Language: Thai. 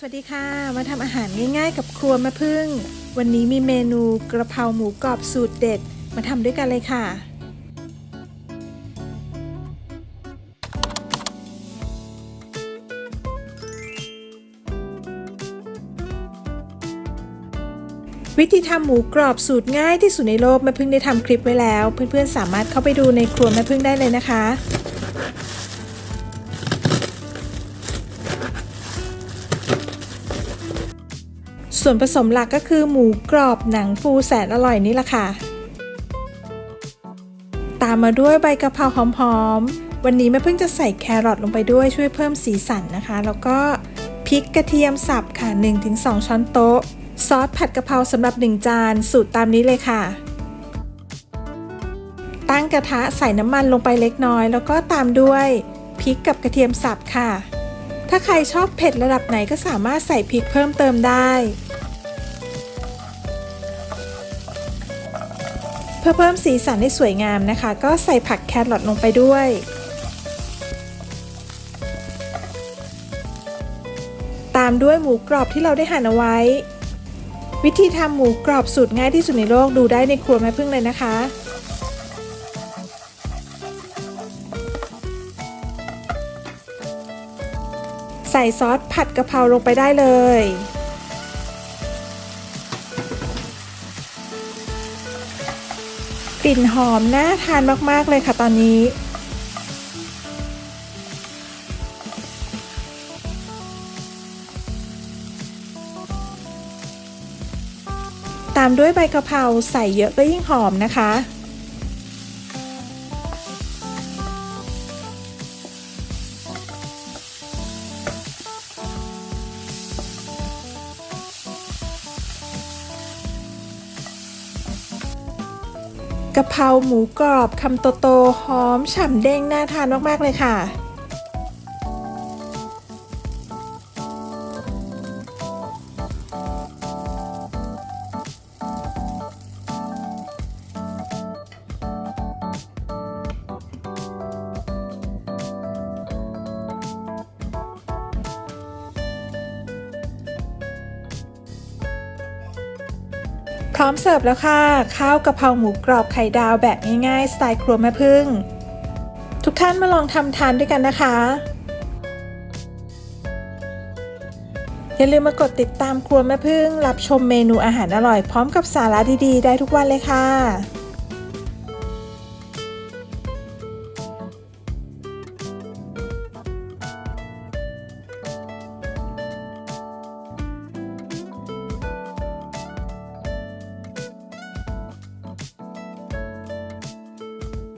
สวัสดีค่ะ มาทำอาหารง่ายๆ กับครัวแม่พึ่ง วันนี้มีเมนูกระเพราหมูกรอบสูตรเด็ด มาทำด้วยกันเลยค่ะ วิธีทำหมูกรอบสูตรง่ายที่สุดในโลกแม่พึ่งได้ทำคลิปไว้แล้ว เพื่อนๆสามารถเข้าไปดูในครัวแม่พึ่งได้เลยนะคะ ส่วนผสมหลักก็คือหมูกรอบหนังฟูแสนอร่อยนี่แหละค่ะ ตามมาด้วยใบกะเพราหอมๆ วันนี้แม่เพิ่งจะใส่แครอทลงไปด้วยช่วยเพิ่มสีสันนะคะ แล้วก็พริกกระเทียมสับค่ะ 1-2 ช้อนโต๊ะ ซอสผัดกะเพราสำหรับ 1 จานสูตรตามนี้เลยค่ะ ตั้งกระทะใส่น้ำมันลงไปเล็กน้อย แล้วก็ตามด้วยพริกกับกระเทียมสับค่ะถ้าใครชอบเผ็ดระดับไหนก็สามารถใส่พริกเพิ่มเติมได้ พื่อเพิ่มสีสันให้สวยงามนะคะ ก็ใส่ผักแครอทลงไปด้วย ตามด้วยหมูกรอบที่เราได้หั่นเอาไว้ วิธีทำหมูกรอบสูตรง่ายที่สุดในโลกดูได้ในครัวแม่พึ่งเลยนะคะใส่ซอสผัดกะเพราลงไปได้เลย ลิ่นหอมน่าทานมาก ๆ เลยค่ะตอนนี้ ตามด้วยใบกะเพราใส่เยอะก็ยิ่งหอมนะคะ กะเพราหมูกรอบคำโตๆหอมฉ่ำเด้งน่าทานมากๆเลยค่ะ พร้อมเสิร์ฟแล้วค่ะ ข้าวกะเพราหมูกรอบไข่ดาวแบบง่ายๆ สไตล์ครัวแม่พึ่ง ทุกท่านมาลองทำทานด้วยกันนะคะ อย่าลืมมากดติดตามครัวแม่พึ่ง รับชมเมนูอาหารอร่อย พร้อมกับสาระดีๆ ได้ทุกวันเลยค่ะ